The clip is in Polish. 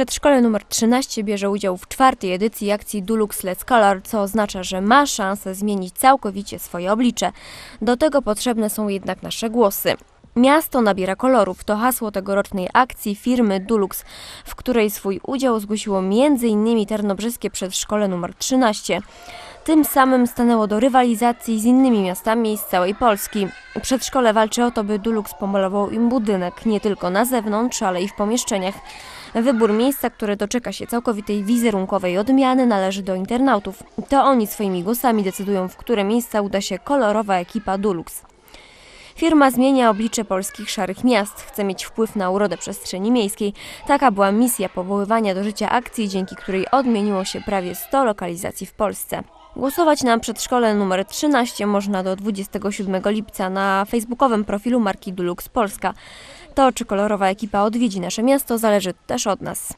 Przedszkole nr 13 bierze udział w czwartej edycji akcji Dulux Let's Color, co oznacza, że ma szansę zmienić całkowicie swoje oblicze. Do tego potrzebne są jednak nasze głosy. Miasto nabiera kolorów to hasło tegorocznej akcji firmy Dulux, w której swój udział zgłosiło m.in. Tarnobrzeskie Przedszkole nr 13. Tym samym stanęło do rywalizacji z innymi miastami z całej Polski. Przedszkole walczy o to, by Dulux pomalował im budynek, nie tylko na zewnątrz, ale i w pomieszczeniach. Wybór miejsca, które doczeka się całkowitej wizerunkowej odmiany, należy do internautów. To oni swoimi głosami decydują, w które miejsca uda się kolorowa ekipa Dulux. Firma zmienia oblicze polskich szarych miast, chce mieć wpływ na urodę przestrzeni miejskiej. Taka była misja powoływania do życia akcji, dzięki której odmieniło się prawie 100 lokalizacji w Polsce. Głosować na przedszkole numer 13 można do 27 lipca na facebookowym profilu marki Dulux Polska. To, czy kolorowa ekipa odwiedzi nasze miasto, zależy też od nas.